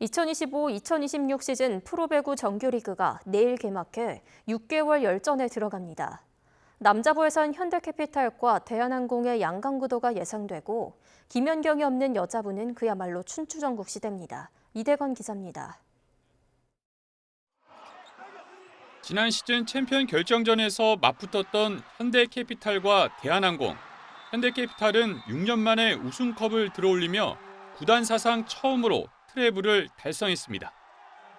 2025-2026 시즌 프로배구 정규리그가 내일 개막해 6개월 열전에 들어갑니다. 남자부에선 현대캐피탈과 대한항공의 양강구도가 예상되고 김연경이 없는 여자부는 그야말로 춘추전국 시대입니다. 이대건 기자입니다. 지난 시즌 챔피언 결정전에서 맞붙었던 현대캐피탈과 대한항공. 현대캐피탈은 6년 만에 우승컵을 들어올리며 구단 사상 처음으로 트래블을 달성했습니다.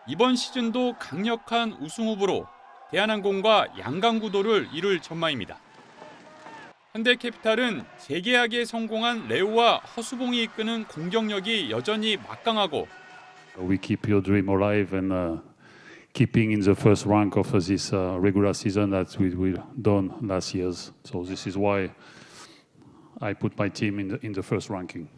이번 시즌도 강력한 우승 후보로 대한항공과 양강 구도를 이룰 전망입니다. 현대캐피탈은 재계약에 성공한 레오와 허수봉이 이끄는 공격력이 여전히 막강하고 We keep your dream alive and uh, keeping in the first rank of this uh, regular season that we we done last year's. So this is why I put my team in the in the first ranking.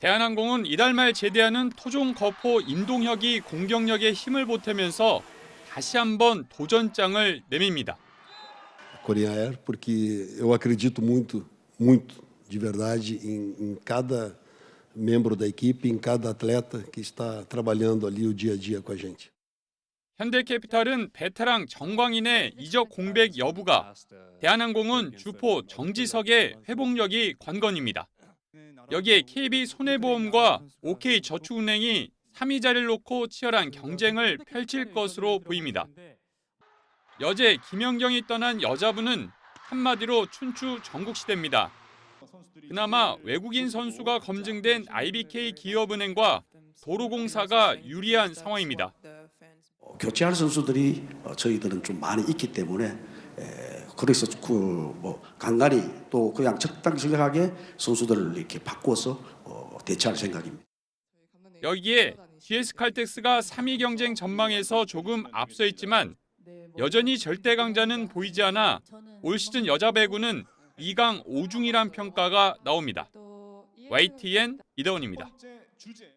대한항공은 이달 말 제대하는 토종 거포 임동혁이 공격력에 힘을 보태면서 다시 한번 도전장을 내밉니다. Korean Air, porque eu acredito muito, muito, de verdade, em, em cada membro da equipe, em cada atleta que está trabalhando ali o dia a dia com a gente. 현대캐피탈은 베테랑 정광인의 이적 공백 여부가, 대한항공은 주포 정지석의 회복력이 관건입니다. 여기에 KB 손해보험과 OK 저축은행이 3위 자리를 놓고 치열한 경쟁을 펼칠 것으로 보입니다. 여제 김연경이 떠난 여자부는 한마디로 춘추 전국 시대입니다. 그나마 외국인 선수가 검증된 IBK 기업은행과 도로공사가 유리한 상황입니다. 어, 교체할 선수들이 어, 저희들은 좀 많이 있기 때문에 에, 그래서 그뭐 간간히 또 그냥 적당적하게 선수들을 이렇게 바꿔서 어, 대체할 생각입니다. 여기에 GS 칼텍스가 3위 경쟁 전망에서 조금 앞서 있지만 여전히 절대 강자는 보이지 않아 올 시즌 여자 배구는 2강 5중이란 평가가 나옵니다. YTN 이다운입니다. 주제